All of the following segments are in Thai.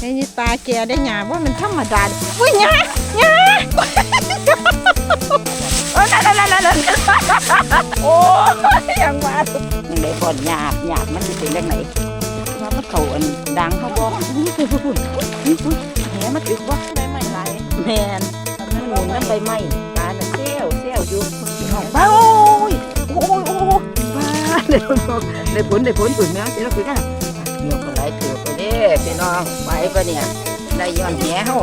ไอ้นี่ตาแกได้หยาว่ามันธรรมดาอุ้ยหยาหยาโอ้ยนั่นนั่นนั่นนั่นโอ้ยยังมายังได้บ่อนหยาบหยาบมันสิเป็นจังไหนว่ามันเขาอันดังเขาบอกนี่คือพุ่นนี่พุ่นแหมมันถึกว่าได้ไม่ไรแมนมันหมุนน้ำใบไม้ตาน่ะเซี่ยวเซี่ยวอยู่ห้องบ้าบ้าโอ้ยโอ้ยโอ้ยบ้าได้ผลได้ผลได้ผลปุ๋ยแมวสิเราคุยกันเดี๋ยวก็ไหลเถือไปเด้ พี่น้องไปปะเนี่ยได้ย้อนแหเฮา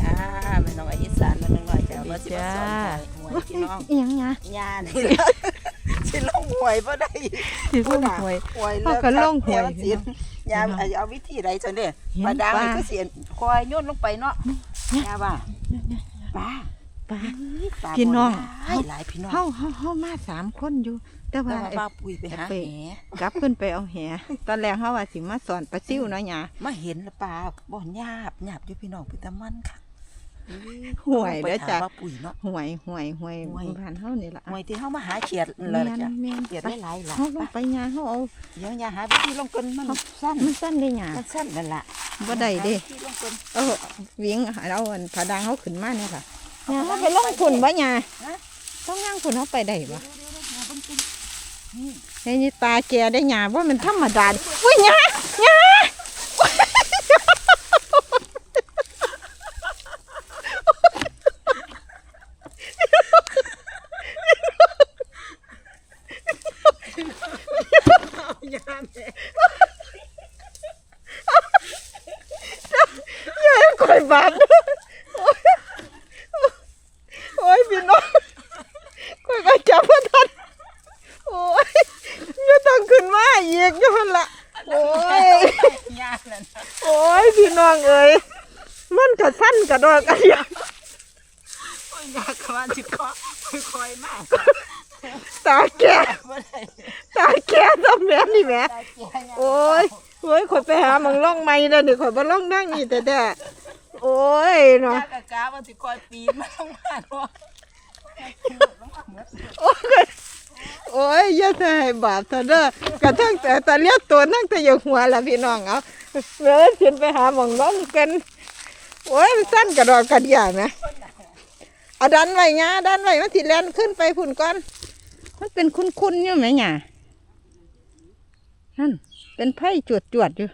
จ้าแม่น้องอีสานมันนึงว่าจะมาสิมาสอนหวยพี่น้องอิหยังหยาญานี่แหละสิลงหวยบ่ได้ที่พุ่งหวยหวยเขาก็ลงหวยเสียยาเอาวิธีใดจังเด้เห็นปลาดาวปลานี่ก็เสียนคอยโยนลงไปเนาะยาว่าปลาปลาปลาพี่น้องหลายหลายพี่น้องเฮาเฮาเฮามาสามคนอยู่ แต่แต่ว่าว่าป้าปุ้ยไปหาไปแหกลับขึ้นไปเอาแหตอนแรกเฮาว่าสิมาสอนปลาซิวเนาะหยา มาเห็นแล้วปลาบ่หยาบหยาบอยู่พี่น้องพี่ตะมันค่ะห่วยไปเด้อถามจ้ะ ป้าปุ้ยเนาะ ห่วยห่วยห่วยห่วย บ้านเฮานี่ล่ะหวยที่เฮามาหาเขียดแม่เลยนจ้ะแม่นเขียดไปหลายๆล่ะเฮาลงไปหยาเฮาเอาเดี๋ยวยาหาวิธีลงกันมันสั้นมันสั้นได้หยามันสั้นนั่นล่ะบ่ได้เด้ หาวิธีลงกันเออวิ่งเอาอันผาดังเฮาขึ้นมาเนี่ยค่ะหยาเฮาไปลงฝุ่นบ่หยาต้องย่างฝุ่นเฮาไปได้บ่ ไอ้นี่ตาแกได้หยาว่ามันธรรมดาอุ้ยหยาหยา ยาแม่ อย่าให้ข่อยบาดโอ้ยโอ้ยพี่น้องข่อยก็จับบ่ทันโอ้ยอย่าต้องขึ้นมาอีกอยู่หั่นล่ะโอ้ย ยานั่น โอ้ยพี่น้องเอ้ยมันกระสั้นกระ ดอกกระเดียโอ้ยยากว่าสิขอค่อยๆมากตาแก่บ่ได้ตาแก่ทำแม่นี่แหม่ตาแก่โอ้ยโอ้ยข่อยไปหาหมองล่องไม้แล้วนี่ข่อยบ่ล่องนั่งนี่แต่แต่โอ้ยเนาะยากะกาว่าสิคอยปีนมาลงมาเนาะโอ้ยโอ้ยอย่าจะให้บาปซะเด้อกระทั่งแต่ตาเลียตัวนั่งแต่อยู่หัวล่ะพี่น้องเอาเดินขึ้นไปหาหมองล่องกัน โอ้ยมันสั้นกระดอกกระเดียนะเอาดันไว้งาดันไว้มันสิแล่นขึ้นไปพุ่นก่อน มันเป็นคุ้นๆอยู่ไหมหย่านั่น เป็นไพ่จวดจวดๆอยู่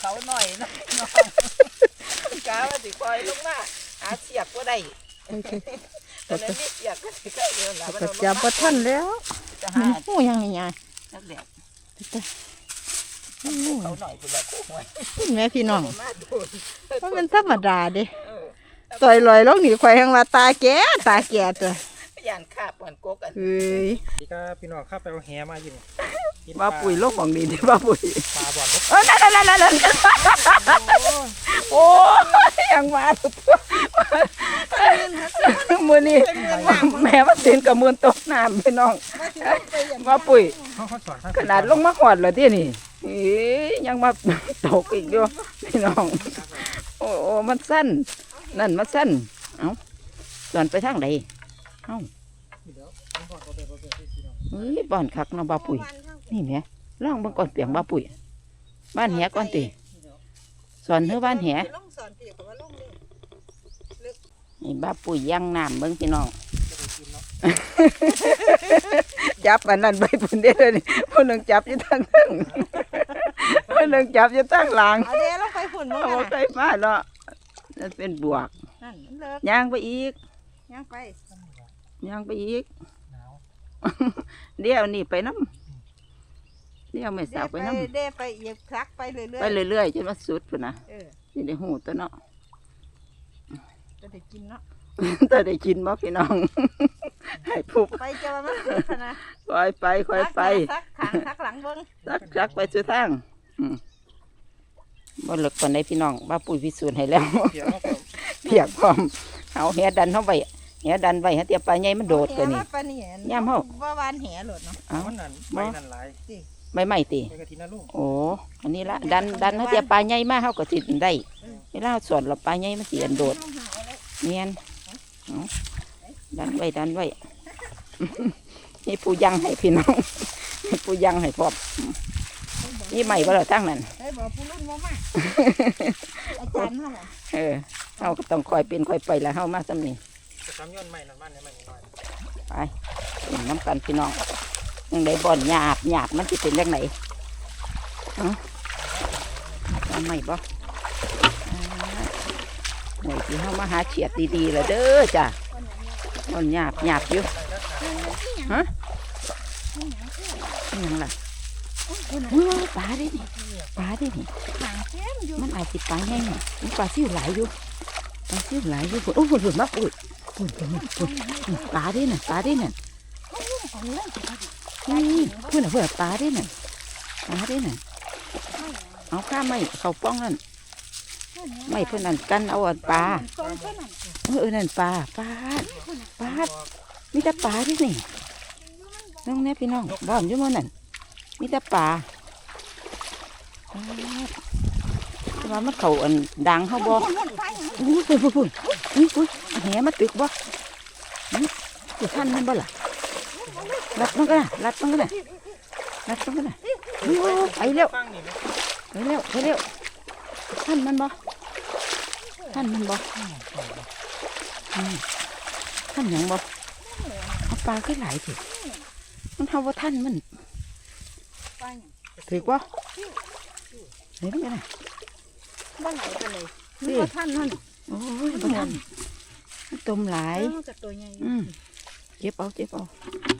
เขาหน่อยเนาะน้องกาว่าสิคอยลงมาหาเสียบบ่ได้ตอนนั้นมีเสียบก็สิได้เดียวล่ะก็จับบ่ทันแล้วจะมัหานหูยังไงหย่าจักแดดโอ้ เขาหน่อยพุ่นละคู่หวยยแม่พี่น้องมาโดนมันเป็นธรรมดาเด้ต่อยลอยลงหนีควายแห่งว่าตาแก่ตาแก่ตัวย่านคาบเหมือนโกกันเอ้ยสวัสดีครับพี่น้องครับไปเอาแหมาอยู่นี่กินว่าปุ๋ยโลกของดีที่ว่าปุ๋ยปลาบ่อนรถเออนั่นนั่นนั่นนั่นโอ้ยยังมาทุกมือนี่แม่ว่าเสียนกับมือตกน้ำพี่น้องว่าปุ๋ยขนาดลงมาหอดเลยที่นี่ เอ๊ยยังมาตกอีกด้วยพี่น้องโอ้โอ้มันสั้น นั่นมันสั้น เอ้าสอนไปทางไหนเอ้าเฮ้ยบ่อนคักเนาะบ้าปุ๋ย นี่แหม่ล่องเบิ่งก่อนเปียงบ้าปุ๋ย บ้านแหก่อนติสอนเธอบ้านแหนี่บ้าปุ๋ยย่างน้ำเบิ่งพี่น้อง จับอันนั้นไปปุ่นเด้อเลยวนี่ผู้หนึ่งจับอยู่ทางนึงผู้หนึ่งจับอยู่ทางหลังเอาเด้ลงไปฝุ่นมั้งเอาไปมาเนาะนั่นเป็นบวกนั่นเลิกย่างไปอีกยังไปย่างไปอีกหนาวเดี๋ยวนี่ไปน้ำเดี๋ยวไม่สาวไปน้เด้ไปอีกซักไปเรื่ำอยไปเรื่อยๆจนว่าสุดพุ่นนะๆเออสิได้หูตัวเนาะจะได้กินเนาะ แต่ได้กินบ่พี่น้อง ให้ผู้ไปจะว่ามันสุดนะคอยไปคอยไปซักขางซักหลังเบิ้งซักซักไปสุดทางอืมบ่เลิกปานใดพี่น้องบ้าปุ๋ยพิสูจน์ให้แล้วเดี๋ยวเขาก็เพียกพร้อมเอาแหดันเข้าไปแหดันไว้ให้เตียปลาใหญ่มันโดดตัวนี้ปลานี่ย่ำเฮาว่าวานแหหลดเนาะเอามันนั่นใบนั่นหลายไม่ไม่ติไปกระทินนะลูกโอ้อันนี้ละดันดันให้เตียปลาใหญ่มาเฮาก็สิได้เวลาเราสอนเราปลาใหญ่มันสิอันโดดเนียนเอา ดันไว้ดันไว้มีผู้ยังให้พี่น้องมีผู้ยังให้พร้อมนี่ใหม่บ่ล่ะทั้งนั้นได้บอกผู้รุ่นว่ามาอาจารย์เฮาอะเออเฮาก็ต้องคอยเป็นคอยไปแล้วเฮามาสำนี้จะทำย้อนใหม่นั่นบ้านเนี่ยใหม่หน่อยไปกินน้ำกันพี่น้องยังได้บ่อนหยาบหยาบมันสิเป็นยังไงเอ้าทำไมบ่อ่า หน่วยที่เฮามาหาเฉียดดีๆแล้วเด้อจ้ะบ่อนหยาบหยาบอยู่ฮะอิหยังล่ะเออปลาได้นี่ปลาได้นี่หางแก้มอยู่มันอาจสิปลาแห้งน่ะมันปลาซิวหลายอยู่ปลาซิวหลายอยู่พุ่นโอ้พุ่นพุ่นมาอุ้ยพุ่นพุ่นพุ่นพุ่นปลาได้น่ะปลาได้น่ะเอาเรื่องสิครับนี่พุ่นน่ะพุ่นน่ะปลาได้น่ะปลาได้น่ะเอาข้าไม่เขาป้องนั่น ไม่เพื่อนนั่นกันเอาอันปลาเออนั่นปลาปลาปลามีแต่ปลาที่นี่น้องแน่พี่น้องบ้านอยู่มั้นั่นมีแต่ปลาปลาแต่ว่ามันเขาอันดังเขาบ่อุ้ยพุ่นพุ่นพุ่นอุ้ยอุ้ยแหมาตึกบ่หืมจะทันมันบ่ล่ะรัดมันก็นะรัดมันก็นะรัดมันก็นะอุ้ยอุ้ยอุ้ยไปเร็วไหมไปเร็วไปเร็วทันมันบ่ ทันมันบ่อืมทันหยังบ่เอาปลาขึ้นหลายสิมันเฮาว่าทันมันไปถือบ่เห็นไหมนะบ้านไหนไปเลยนี่ว่าท่านนั่นโอ้ยบ่ทันมันตมหลายมันกับตัวใหญ่อืมเจ็บเอาเจ็บเอา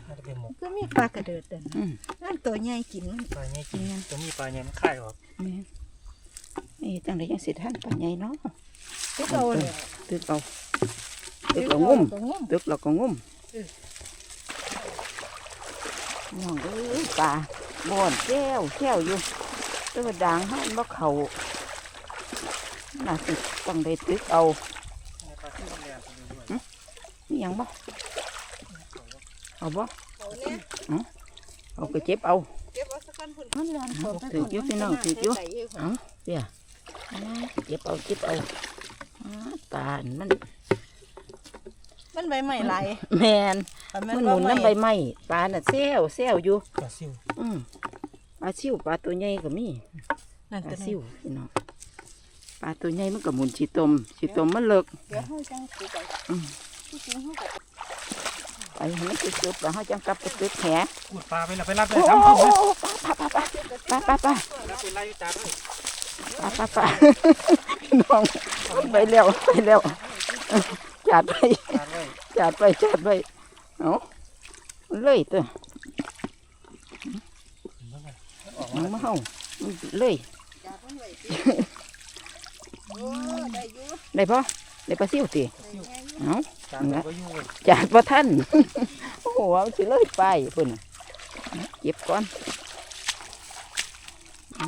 น่าจะเป็นหมกก็มีปลากระเดิดเดินอืมนั่นตัวใหญ่กินมันปลาเนี่ยกินจะมีปลาเนี่ยมันค่ายออกแม่ นนี่จังไดยังสิทันปานใหญ่เนาะที่เอาเลยตึกเอาตึกเอางุ่มตัวงุ่มตึกเราก็งุ่มเออน้องเอ้ยปลาบ่อนแก้วแก้วอยู่แตัวาด่างให้บ่เขาน่าสิต้องได้ตึกเอาในปลาที่มันแรงตัวนี้ด้วยมีหยังบ่เอาบ่เอาเนี่ยเอาไปเจ็บเอา มันแรงเขาถืออยู่พี่น้องถืออยู่เอาเดี๋ยวอ่าเจ็บเอาเจ็บเอาอ่าตาอันมันมันใบใหม่ลายแมนมันหมุนน้ำใบไม้ปลาน่ะแซวแซวอยู่ปลาซิวอืมปลาซิวปลาตัวใหญ่ก็มีนั่นปลาตัวซินี้วพี่น้องปลาตัวใหญ่มันก็หมุนชีตมชีตมมันเลิกเดี๋ยวเขาจังปูไป ไปให้มันสุดๆแล้วเขาจังกลับไปตึกแหพูดปลาไปแล้วไปรับเลโอ้ยโหทำถูกไหมปลาปลาปลาปลาปลาปลาแล้วไปไล่จับเลยปลาปลาปลาพี่น้องไปเร็วไปเร็วจัดไปปลาเลยจัดไปจัดไปเอาเลยตัวออกเอามามาเฮามันเลยจับมันไว้สิโอ้ได้อยู่ได้ปะ ได้ปลาซิวตีได้แง่อยู่เอาจับเลยก็ยุ่งเลยจัดว่าท่านโอ้โหเอาสิเลยไปพุ่นน่ะเก็บก่อนโอ้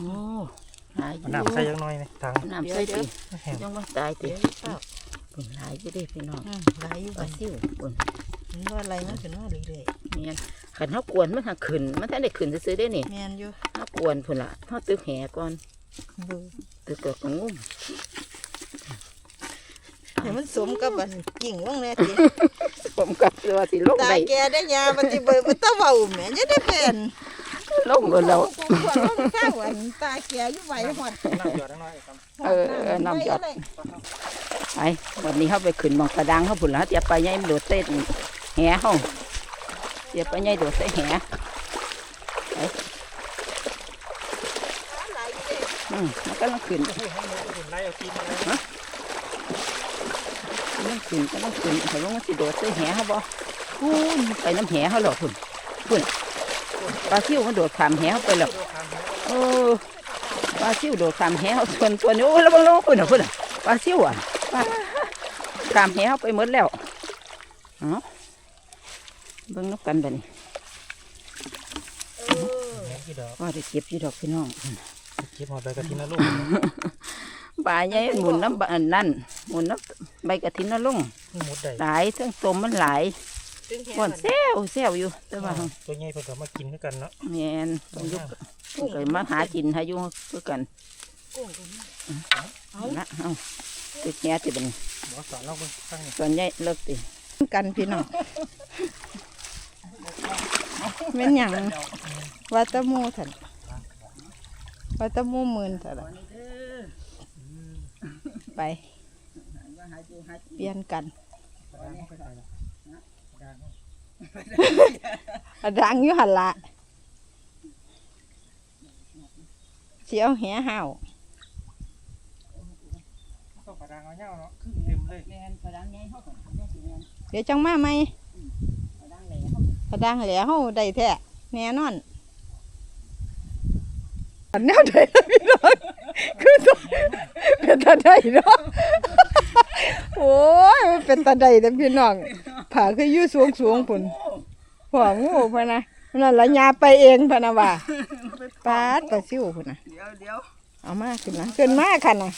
หายอมันยู่น้ำใส่ยังน้อยไหมถังน้ำใส่ตีแห้งยังว่าตายตีเดี๋ยวเปล่าปุ่นหลายอยู่เด้พี่น้องอืมหลายอยู่ปลาซิวปุ่นมันว่าอะไรมันขึ้นมาเรื่อยเมียนขันเฮากวนมันหาขึ้นมันท่านได้ขึ้นซื้อๆได้นี่ๆแมนอยู่เฮากวนพุ่นละเฮาตึกแหก่อนเบิ่งตึกเกิดกงุ่ม เห็นมันสมกับอันกิ่งว่างแน่ติผมกับตัวสิลงตาได้แกได้ยาปฏิเบิดมันตะเว้าแหม่จะได้เป็นลงเลยแล้วขวดลงข้าวอันตาแกอยู่ไหวหอดน้ำหยอดน้อยครับเออเออน้ำหยอดไว้เลยไปวันนี้เขาไปขึ้นหมองกระดังเขาพุ่นละเดี๋ยวไปยัยมันโดดเต้นแหเขาเดี๋ยวไปยัยโดดเต้นแหหลายอยู่เด้อืมมันก็ลังขึ้นโอ้โหให้มันอุ่นไล่เอากินมาเลยกำลังขึ้นกำลังขึ้นเขาลงมาสิโดดเต้นแหเขาบ่พุ่นไปน้ำแหเขาหรอกพุ่นพุ่นปลาซิวมันโดดขามแหเขาไปหรอกโดนทางนี้เออปลาซิวโดดขามแหเขาส่วนส่วนนี้โอ้ยระวังระวังพุ่นน่ะพุ่นน่ะปลาซิวอะปลาขามแหเขาไปหมดแล้วเอ้าเบิ่งนับกันบัดนี้เออแห้งกี่ดอกว่าได้เก็บอยู่ดอกพี่น้องเก็บหอดใบกระถินนะลูกปลาใหญ่หมุนน้ำบอันนั่นหมุนน้ำ ใบกระถินน่ะลงมันหมดได้หลายทั้งตมมันหลายถึงแค่ก่อนนั้นแซวแซวอยู่ แต่ว่าตัวใหญ่เพิ่นก็มากินด้วยกันเนาะแมนต้องยุกเคยมาหากินหาอยู่คือกันกุ้งตัวนี้เอาละเอาติดแง่ติดเป็นหมอสอนเราเบิ่งข้างนี้ส่วนใหญ่เลิกติกันพี่น้องแม่นหยังว่าแตะมูเถอะว่าแตะมูหมื่นเถ อะล่ะไปเปลี่ยนกันอะดังอยู่หันละเสียวแหห่าวต้องกระดางเอาเงาเนาะเต็มเลยแม่นพลังไงเฮาก็แม่สิแม่นเดี๋ยวจังมาไหมพลังแหล่เฮากระดังแหล้วได้แท้แน่นอนอันแนวใดล่ะพี่น้องคือตัวเป็นตาใดเนาะโอ้ยมันเป็น ตาใดแต่พี่น้องผาคืออยู่สูงสูงๆพุ่นหัวงูพะนะนั่นละยาไปเองพะนะว่าปาดปลาซิวพุ่นนะเดี๋ยวเดี๋ยวเอามาขึ้นมาขึ้นมาค่ะนะ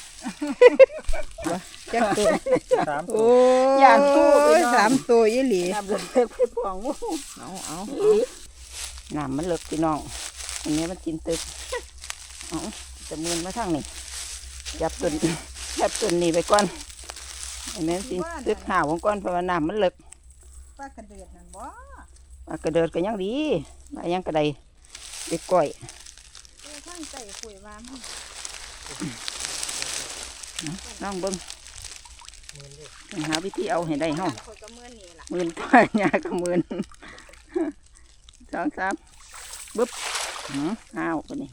ว่าจักตัวสามตัโอ้วยานตู้พี่น้องสามตัวยี่หลีน้ำเลิกไปพวงงูเอาเอาน้ำมันเลิกพี่น้องอันนี้มันกินตึกเอ๋อจะมืนมาทางนี้จับต้นจับต้นนี้ไปก่อน อันนี้มันกินตึกห่าวของก่อนเพราะว่าน้ำมันเลิกปลากระเดือดนั่นบ่ปลากระเดิดก็ยังดีปลายังกระไดไปก้อยเออข้างใจคุยว่ามันน้องเบิ้งเงินเลยไปหาวิธีเอาให้ได้ห้องคนก็เมื่อนี่ล่ะหมื่นกว่ายาก็หมื่นสองสามบึ๊บหืมอ้าวคนนี้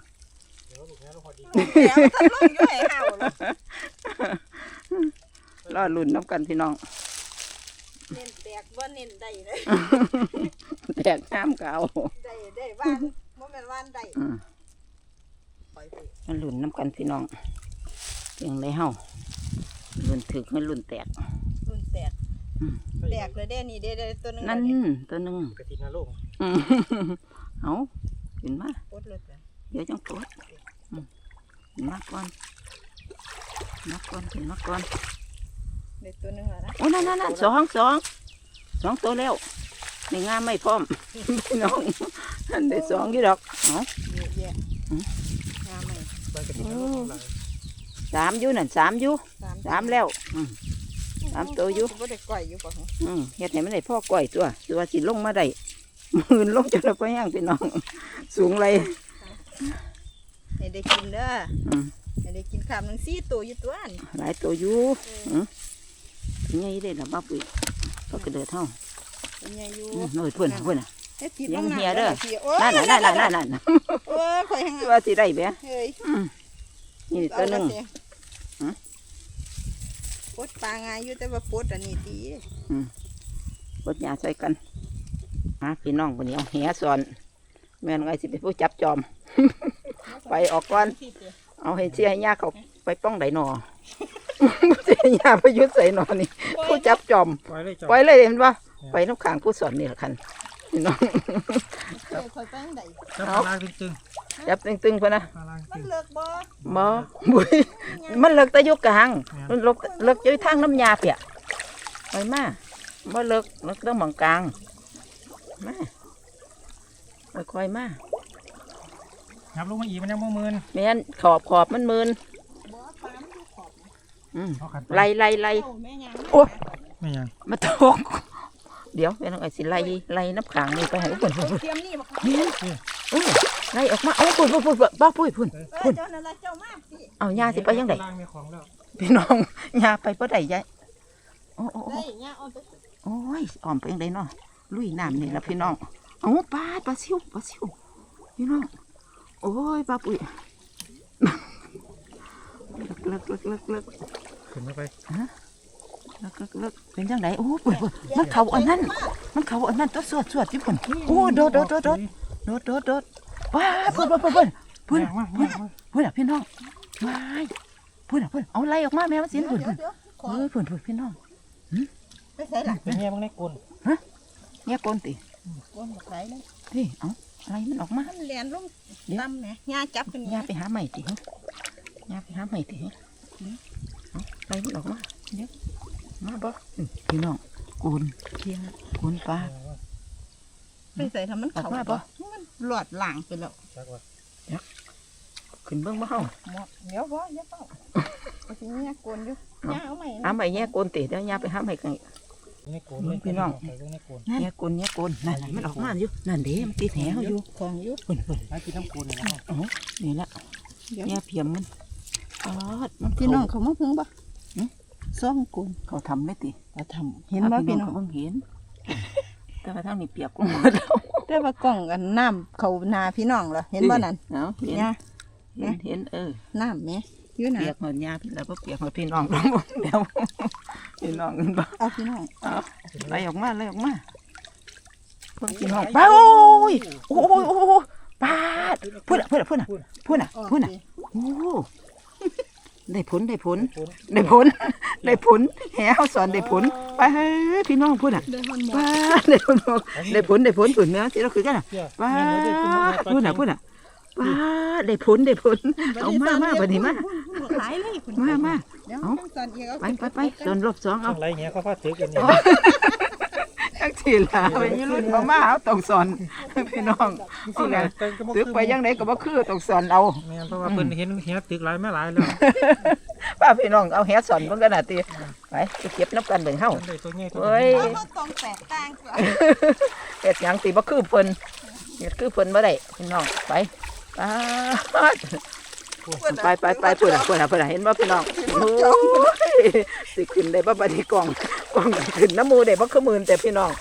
เดี๋ยวลูกนี้ลูกพอดี แล้วถ้าลงอยู่ให้เฮาล่ะ รอลุ่นน้ำกันพี่น้องเน้นแตกบ่เน้นได้เลยแตกน้ำเก่าได้ได้ว่านบ่แม่นว่านได้อืมปล่อยไปมันลุ่นน้ำกันพี่น้องเพียงไรเฮาลุ่นถึกมันลุ่นแตกรุ่นแตกแตกเลยเด้นี่เด้ได้ตัวหนึงนั่นแล้วเด้ตัวหนึ่งกระตินาลูกอืมเอาขึ้นมาปลดเลยจ้ะเดี๋ยวจังปวดอืมขึ้นมาก่อนมาก่อนขึ้นมาก่อน ได้ตัวหนึงแล้วนะโอ้นั่นนั่นนั่นสองสองสองตัวแล้วในงามไม่พร้อมพี่น้องนั่นได้สองกี่ดอกเอาเยอะแยะอืมงามไหมไปกระตินาลูกหลายสามอยู่นั่นสามอยู่สามสามแล้วอืมสามตัวอยู่บ่ได้ก่อยอยู่ป่ะฮะอืมเฮ็ดให้มันได้พ่อก้อยตัวตัวสิลงมาได้หมื่นลงจนเราไปย่างพี่น้อง สูงไรให้ได้กินเด้ออืมให้ได้กินคำหนึงสี่ตัวอยู่ตัวนี่หลายตัวอยู่อืม ไงได้ละบ้าปุ๋ยก็กระเดิดเท่าเป็นไงอยู่อืมโน่ยเพื่อนน่ะเพื่อนน่ะเฮ็ดผิดยังลงน้ำเหียเด้อพี่โอ้ยนั่นน่ะนั่นน่ะนั่นน่ะโอ้ยข่อยหังตัวสิได้เบี้ยเฮ้ยอืมนี่ตัวหนึ่งเอาละสิหือปลดปลาง่ายอยู่แต่ว่าปลดอันนี้ดีบดหยาใส่กันฮะพี่น้องคนนี้เอาเหียสอนแม่นไงสิเป็นผู้จับจอม ไปออกก่อน เอาให้เชียให้ยาเขาไปป้องไดหนอ เชียให้ยาไปยุดใส่หนอนี่ผู้จับจอมปล่อยเลยจ้ะปล่อยเลยเห็นปะไปน้ำขางผู้สอนนี่แหละคันพี่น้องเฮ้ยข่อยไปทางใดจับเอาปลาตึงจับตึงๆพะนะๆปลาลางมัตึนงเลิกบ่มอบุยมันเลิกแต่อยุกกลางมันเลิกเลิกอยู่ทางน้ำยาเปียไปมาบ่เลิกเลิกต้องหมองกลางมาค่อยๆมายับลูกมาอีกมันยังบ่มืนแม่นขอบขอบมันมืน ไล่ไล่ไล่เอ้าแม่ยังโอ้ยไม่ยังมาตก เดี๋ยวเป็นไงสิไล่ไล่น้ำขางนี่ไปให้ปุ่นปุ่นปุ่นเตรียมนี่มาค่ะเมียนโอ้ยไล่ออกมาเอาปุ่นปุ่นปุ่นปุ่นบ้าปุ้ยปุ่นเอ้ยเจ้านั่นล่ะเจ้ามาสิเอายาสิไปยังไงปลาลางมีของแล้วพี่น้องยาไปเพื่อใดยายโอ้โอ้โอ้ได้ย่าเอาไปโอ้ยอ่อมไปยังไงเนาะลุยน้ำนี่ละพี่น้องเอาปลาปลาซิวปลาซิวพี่น้องโอ้ยบ้าปุ้ย เลิกเลิกเลิกเลิกเลิกขึ้นมาไปเลิกเลิกเลิกเป็นจังไดโอ้ปุ่นปุ่นมันเขาอันนั้น มันเขาอันนั้นตัวสวดสวดที่ปุ่นโอ้โดดโดดโดดโดดโดดโดดโดดว้าปุ่นปุ่นปุ่นปุ่นปุ่นแรงมากปุ่นแรงมากปุ่นอะพี่น้องว้ายปุ่นอะปุ่นเอาไล่ออกมาแม่มันสินเดี๋ยวปุ่นเดี๋ยวปุ่นเดี๋ยวขอเฮ้ยปุ่นปุ่นพี่น้องไปใส่ล่ะเป็นเงี้ยมึงในกลนเนี่ยกลนติโอ้ยบ่ใส่เลยพี่เอาอะไรมันออกมามันแล่นลงเดี๋ยวต่ำแหน่ย่าจับขึ้นย่าไปหาใหม่ติฮะ ย่าไปหาใหม่ติฮะเอาอะไรมันออกมาเดี๋ยวมาบ่อืมพี่น้องโกนเคียงโกนปลาไปใส่ทำมันออกเข้ามาบ่มันหลอดหลางไปแล้วจักว่าขึ้นเบิ่งบ่เฮาหมดเดี๋ยวบ่อย่าเฝ้าก็สิเนี่ยกวนอยู่ย่าเอาใหม่หาใหม่แย่โกนติเดี๋ยวย่าไปหาใหม่กันอีกนี่โกนพี่น้องไปเบิ่งในโกนเนี่ยกลนเนี่ยกลนนั่นน่ะมันออกมาอยู่นั่นเด้มันติดแหวอยู่ของอยู่เพิ่นเพิ่นไอ้กินน้ำโกนนี่นะเอ๋อนี่ละเดี๋ยวเนี่ยเพียมมัน อ๋อมันพี่น้องเขามาเพิ่งบ่ซ่องกุนเขาทำไม่ติเขาทำเห็นบ่พี่น้องเขาเพิ่งเห็น แต่ว่าทางนี้เปียกกุ้งหมดแล้วแต่ว่ากล้องอันน้ำเขานาพี่น้องเหรอเห็นบ่นั่นเนาะเห็นเนี่ยเห็นเห็นเออน้ำแหมอยู่น่ะเปียกหมดยาพี่แล้วก็เปียกหมดพี่น้องทั้งหมดเดี๋ยวพี่น้องกันบ่เอาพี่น้องเอาไล่ออกมาไล่ออกมาพวกพี่น้องป้าโอ้ยโอ้ยโอ้ยโอ้ยป้าดพูดอะพูดอะพูดอะพูดอะพูดอะโอ้ ได้ผลได้ผลโกนได้ผลได้ผลแหวสอนได้ผลไปเฮ้ยพี่น้องพูดอะเดินหมดป้าดได้ผลบอกได้ผลได้ผลผลเนื้อที่เราคือกันอะเชื่อป้าแม่นบ่ได้กินน้ำดปลาพูดอะพูดอะป้าดได้ผลได้ผลเอามามาบัดนี้มาหลายเลยคุณมามาเดี๋ยวเอาจังสันอีกเอาไปไปไปส่วนรอบสองเอาข้างไรเงี้ยเขาพาถือกันนี่ จักสิล่ะไปยี่รุ่นเอามาเอาต้องสอนพี่น้องเอาไงตึกไปยังไดก็บ่คือต้องสอนเอาแม่นเพราะว่าเพิ่นเห็นเห็นตึกหลายแม่หลายแล้วป้าพี่น้องเอาแหสอนเบิ่งกันน่ะติไปไปเก็บน้ำกันเบิ่งเฮาเพิ่นได้ตัวใหญ่ตัวเอ้ยเอาต้องแตกต่างกว่าเฮ็ดหยังสิบ่คือเพิ่นเฮ็ดคือเพิ่นบ่ได้พี่น้องไปไปไปไปไปพุ่นน่ะพุ่นน่ะพุ่นน่ะเห็นบ่พี่น้องโอ้ยสิขึ้นได้บ่บัดนี้กล่อง กล่องขึ้นน้ำหมูได้บ่คือหมื่นแต่พี่น้อง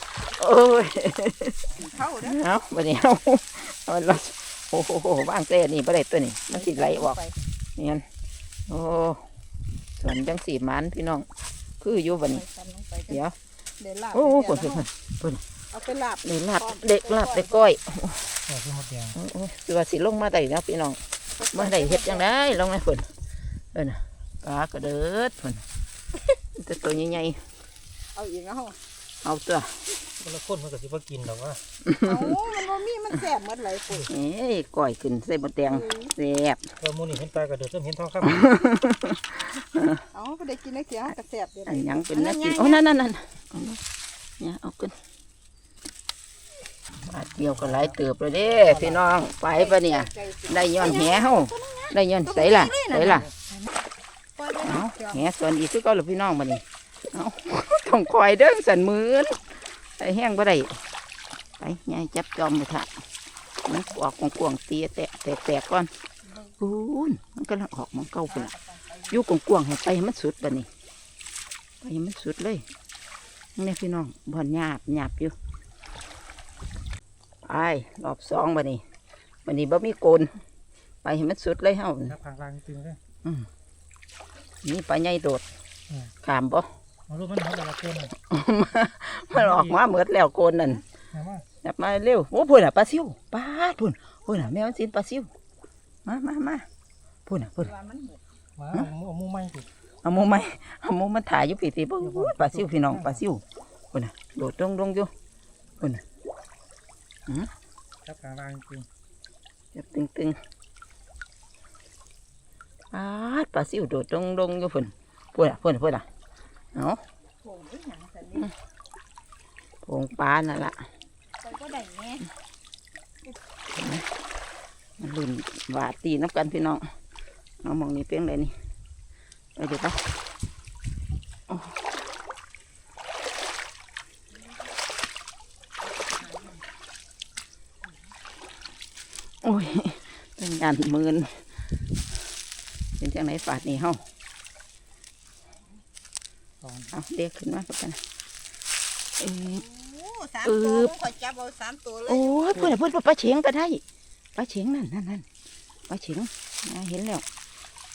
โอ้ยเข้าเด้อเอาบัดนี้เอาเอาละโอ้โหว่างแต่นี่บ่ได้ตัวนี้มันสิไหลออกนี่นโอ้สวนจังสีมันพี่น้อง คืออยู่บัดนี้เดี๋ยวเดี๋ยวลาบโอ้โหเดี๋เพิ่ยนวเพิ่นเอาไปลาบเด็กลาบเด็กลาบเด็กก้อยโอ้ยหมดแดงโอ้โหคือว่าสิลงมาได้นะพี่น้องมาได้เฮ็ดจังได้ลงไงเพิ่นเพิ่นน่ะปลากระเดิดเพิ่นแต่ตัวใหญ่ เอาอีกเอาๆเอาตัวคนละคนมันก็สิบ่กินดอกว่าเอามันบ่มีมันแสบหมดเลยปุ๋ยเอ้ยก้อยขึ้นใส่บดแดงแซ่บเพราะหมูนี่เห็นตากระเดิดเพิ่นเห็นทองคำเอาไปได้กินได้เสียก็แสบเดี๋ยวอันหยังเป็นน่ากินโอ้นั่นนั่นนั่นเอามาเนี่ยเอาขึ้นบาทเดียวก็หลายเติบเลยเด้พี่น้องไปปะเนี่ยได้ย้อนแหเฮาได้ย้อนใส่ล่ะใส่ล่ะเอาแหส่วนอีกคือก็หรือพี่น้องมานี่เอา ต้องคอยเด้อสันมือนไอ้แห้งบ่ได้ไปยายจับจอมไปถ่ะมันออกกวางๆตีแตะแตกแตกๆก่อนปูนมันกำลังออกมันเก่าพุ่นล่ะอยู่กวางๆให้ไปให้มันสุดบัดนี้ไปให้มันสุดเลยนี่พี่น้องบ่อนหยาบหยาบอยู่ไปรอบสองบัดนี้บัดนี้บ่มีโกนไปให้มันสุดเลยเฮาถ้าผางลางจริงเลยนี่ปลาใหญ่โดดอืมขามบ่ เอาลูกมันหมดแล้วละเกินเลยมันออกมาเหมือดแล้วโกนนั่นเอามาจับมาเร็วโอ้พุ่นอะปลาซิวปลาดพุ่นพุ่นอะแม่มันสินปลาซิวมามามาพุ่นอะพุ่นว่ามันหมดมาเอาหมูเอาหมูไหม้สิเอาหมูไหมเอาหมูมันถ่ายอยู่ปีตีปุ๊บปลาซิวพี่น้องปลาซิวพุ่นอะโดดลงลงอยู่พุ่นอะถ้าผางลางจริงจับตึงตึงปลาดปลาซิวโดดลงลงอยู่พุ่นพุ่นอะพุ่นอะพุ่นอะ เอาโผงอีหยังซั่นนี่โผงปลานั่นล่ะไปก็ได้แน่มันลุ่นหวาดตีน้ำกันพี่น้องเอามองนี่เพียงเลยนี่ไปเดี๋ยวปะโอ้โอ้ยเป็นยันหมืนเป็นจังไหนฝาดนี่เฮาตอน เอาเด็กขึ้นมากันนะเอ้ยโอ้สามอึตัวบขอยจับเอาสามตัวเลยโอ้ยเพื่อนเพื่อนปลาเฉียงก็ได้ปลาเฉียงนั่นนั่นนั่นปลาเฉียงน่าเห็นแล้ว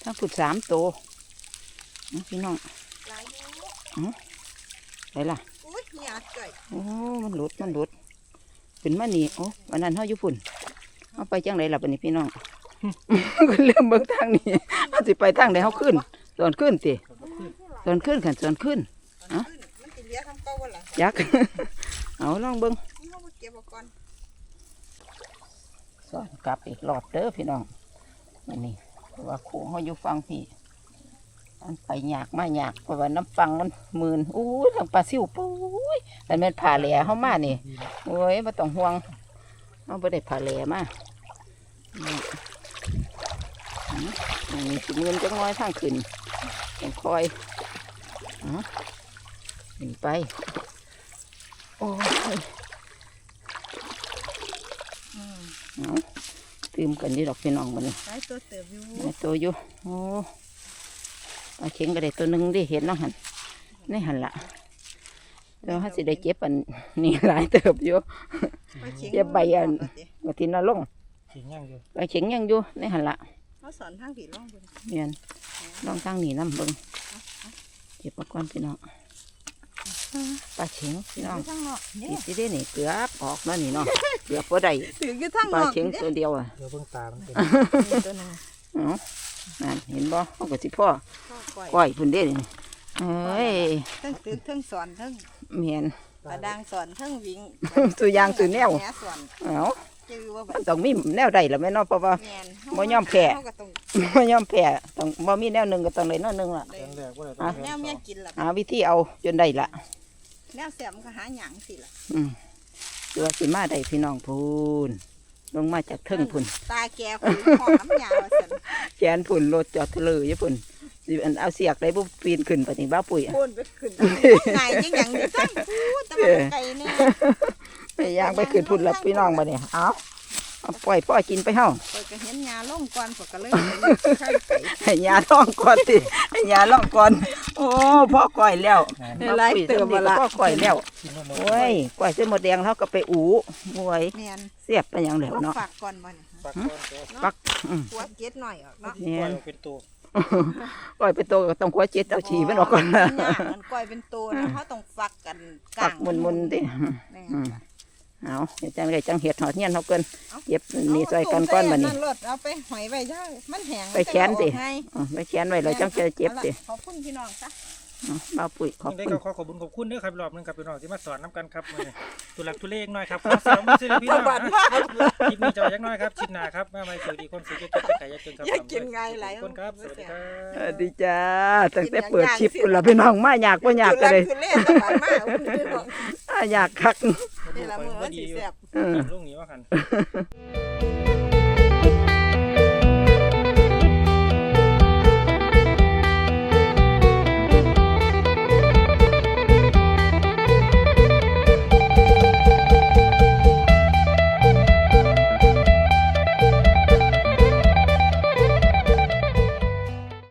ถ้าผุดสามตัวเอาพี่น้องหลายอยู่ไหนล่ะอุ้ยหยาดจ่อยโอ้มันหลุดมันหลุดขึ้นมานี่โอ้วันนั้นเขาอยู่ฝุ่นเอาไปจังไรล่ะปนี้พี่น้องก็เริ่มเบิ่งทางนี้เขาสิไปทางไหนเขาขึ้นสอนขึ้นสิ สอนขึ้นขันสอนขึ้นขึ้นมันสิเหลือทำเก่าบ่ล่ะยัก เอาลองเบิ่งมันเอาไปเก็บเอาก่อนสอนกลับอีกรอบเด้อพี่น้องอันนี้เพราะว่าครูเขาอยู่ฟังพี่มันไปยากมายากเพราะว่าน้ำฟังมันหมื่นอู้ยทางปลาซิวปุ้ยแต่แม่นผ่าแหล่เขามานี่โอ้ยไม่ต้องห่วงเอาไปได้ผ่าแหล่มานี่อืมอันนี้สิเงินจังน้อยทางขึ้นต้องคอย อ๋อหนีไป โอ้ยเอาตื่มกันนี่ดอกพี่น้องมันนี่หลายตัวเติบอยู่ไอ้ตัวอยู่ โอ้ปลาเข็งก็ได้ตัวหนึ่งได้เห็นเนาะหันนี่หันละเดี๋ยวถ้สิได้เจ็บอันนี่หลายเติบอยู่เจ็บใบอันกตินาล่งอยู่ปลาเข็งยังอยู่นี่หันละเขาสอนทางผีล่องเบิ่งเมียนล่องทางหนีน้ำเบิง เจ็บปลาก้อนพี่น้องปลาเข็งพี่น้องอยู่ทางนอกตินี่ดสิได้นี่เกือบออกแล้วนี่เนาะเกือบพอได้ถืออยู่ทางปนลาอกเข็งตัวเดียวอะเดี๋ยวเบิ่งตามันเป็นนี่ตัวหนึงเอ้านั่นเห็นบ่เขาก็สิพ่อพ่อก้อยก้อยพุ่นเด้นี่เอ้ยทั้งตึกทั้งสอนทั้งเมียนปลาดังสอนทั้งวิงตัวอยางตัวแนวหสอนเอ้า จือว่าแบมับนต้องมีแนวใดล่ะแม่เนาะเพราะว่า แมนบ่ยอมแพ้เขาก็ต้องบ่ยอมแพ้ต้องบ่มีแนวหนึงก็ต้องได้แนวหนึงล่ะได้แรกว่าอะแนวเมียกินล่ะหาวิธีเอาจนได้ละแนวแสมก็หาหยังสิล่ะอืมตัวสิมาได้พี่น้องพูนลงมาจากเทิงพุ่นตาแกคุยหอมน้ำยาว่าซั่นแขนพุ่นรถจอดทะเลอยู่พุ่นสิอันเอาเสียกได้บุปีนขึ้นไปนี่บ้าปุ๋ยโคนไปขึ้นไงยังหยังอยู่ทั้งพูดแต่ว่าไก่เนี่ย ไปย่างไปขึ้นพุ่นละพี่น้องมาเนี่ยเอาเอาปล่อยพ่อกินไปเฮาเปิดก็เห็นยาล่มก่อนก็เลยไปไก่ให้ยาล่องก่อนติให้ยาล่องก่อน โอ้พ่อก่อยแล้วหลายเติมมาละพ่อก่อยแล้วกินหมดโอ้ยก่อยเส้นหมดแดงเขาก็ไปอูมวยแมนเสียบไปอย่างแล้วเนาะฝากก่อนบ่เนี่ยปักก้อนแกปักอืมหัวเจ็ดหน่อยออกเนาะเนี่ยเป็นตัวก่อยไปโตก็ต้องขัวเจ็ดเอาฉี่มันออกก่อนมัยากมันก้อยเป็นตัวนะเขาต้องฝักกันกปัลากงมุนมุนๆดิแม่นอืมจ้ะ เอาเดี๋ยวจังเลยจังเห็ดหอดเงี้ยนเขาเกินเอาเก็บนี่ซอยกันก้อนมานี่เารถเอาไปหอยไว้จ้ามันแห้งไปแขนสิให้อ๋อไปเขียนไว้เลยจังจะเจ็บสิขอบคุณพี่น้องจ้ะ อ๋อบ้าปุ๋ยขอบได้คุณ ก็ขอขอบคุณขอบคุณเด้อครับรอบหนึงครับพี่น้องที่มาสอนน้ำกันครับมื้อนี้ตุลักทุเลงหน่อยครับขอเสริมมาสิเลยพี่น้องนะคลิปนี้จะยักน้อยครับชิดหน้าครับมาไม่สวัสดีคนสวยจะจะไก่ยาเกินครับอยากกินไงหลาย ขอบคุณครับสวัสดีครัสวับสดีจ้าตั้งแต่เปิดชิปพุ่นละพี่น้องมาอยากว่าอยากกันเลยคือเล่นสบายมากคุณพี่น้องมาอยากคัก นี่ละมือมันสีแสบ เออลูกนี้ว่ากัน